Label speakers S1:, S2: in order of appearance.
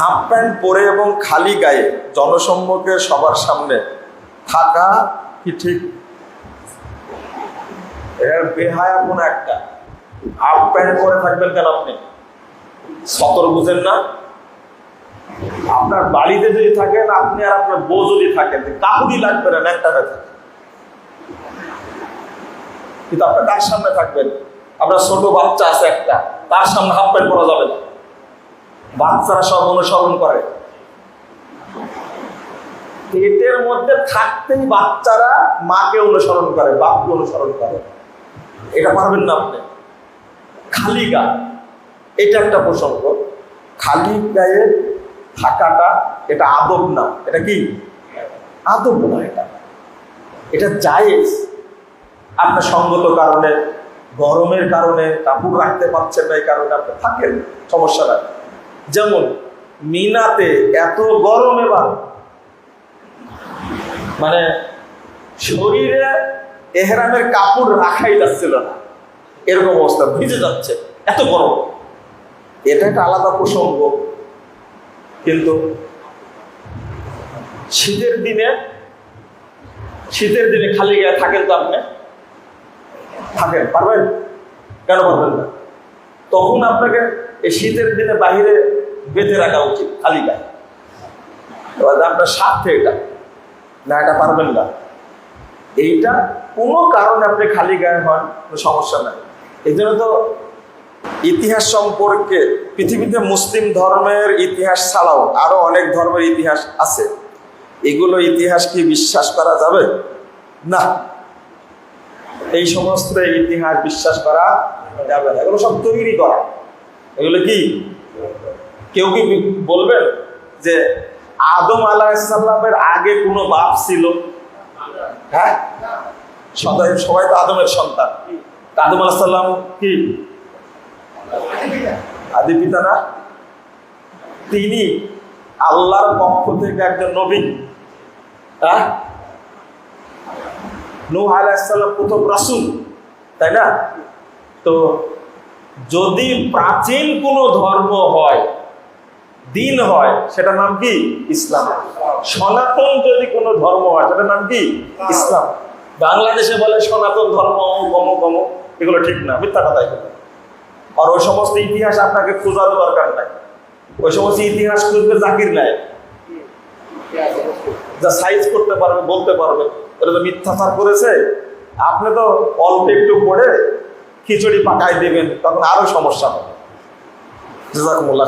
S1: Half pant পরে এবং খালি গায়ে জনসম্মুখে সবার সামনে থাকা কি ঠিক? এর বেহায়া কোন একটা। হাফ প্যান্ট পরে থাকবেন কেন আপনি? সতর বুঝেন না। আপনার বাড়িতে যদি থাকেন, আপনি আর আপনার বউ যদি থাকেন কাকুরি লাগবে না ন্যাংটা হয়ে থাকে। কিন্তু আপনার কার সামনে থাকবেন। আপনার ছোট বাচ্চা আছে একটা, তার সামনে হাফ প্যান্ট পরা যাবে না। বাচ্চারা সব অনুসরণ করে। পেটের মধ্যে থাকতেই বাচ্চারা মাকে অনুসরণ করে, বাপকে অনুসরণ করে। এটা পারবেন না আপনি। খালি গা। এটা একটা প্রসঙ্গ। খালি গায়ে থাকাটা এটা আদব না। এটা কি? আদব না এটা। এটা জায়েজ। আপনার সঙ্গত কারণে, গরমের কারণে, কাপড় রাখতে পারছেন না এই কারণে আপনি থাকেন। সমস্যা নাই। যেমন মিনাতে এত গরম এবার। মানে শরীরে এহরামের কাপড় রাখাই যাচ্ছিল না। এরকম অবস্থা, ভিজে যাচ্ছে, এত গরম। এটা একটা আলাদা প্রসঙ্গ। কিন্তু শীতের দিনে শীতের দিনে খালি গায়ে থাকেন তো আপনি? থাকেন, পারবেন? কেন পারবেন না? তখন আপনাকে এই শীতের দিনে বাহিরে বেঁধে রাখা উচিত, খালি গায়ে। এবার আপনার স্বার্থে এটা, না, এটা পারবেন না। এইটা কোনো কারণে আপনি খালি গায়ে হন, কোনো সমস্যা নাই। এই জন্য তো ইতিহাস সম্পর্কে পৃথিবীতে মুসলিম ধর্মের ইতিহাস ছাড়াও আরও অনেক ধর্মের ইতিহাস আছে। এগুলো ইতিহাস কি বিশ্বাস করা যাবে? না। এই সমস্ত ইতিহাস বিশ্বাস করা যাবে না। এগুলো সব তৈরি করা। এগুলো কি? কেউ কি বলবেন যে আদম আলাহিসাল্লামের আগে কোনো বাপ ছিল? হ্যাঁ? সবাই সবাই তো আদমের সন্তান। আদম আলাহিসাল্লাম কি? আদি পিতা না? তিনি আল্লাহর পক্ষ থেকে একজন নবী। হ্যাঁ? নূহ আলাইসাল্লাম প্রথম রাসূল, তাই না? তো যদি প্রাচীন কোনো ধর্ম হয়, দিন হয়, সেটার নাম কি? ইসলাম। সনাতন যদি কোনো ধর্ম হয়, সেটার নাম কি? ইসলাম। বাংলাদেশে বলে সনাতন ধর্ম, অমুক অমুক এগুলো ঠিক না, মিথ্যা কথা এগুলো। আর ওই সমস্ত ইতিহাস আপনাকে খোঁজারও দরকার নাই। ওই সমস্ত ইতিহাস খুঁজবে জাকির নাই। যা সাইজ করতে পারবে, বলতে পারবে। ওটা তো মিথ্যাচার করেছে। আপনি তো অল্প একটু পড়ে খিচুড়ি পাকাই দেবেন, তখন আরও সমস্যা হবে। জাজাকুমুল্লাহ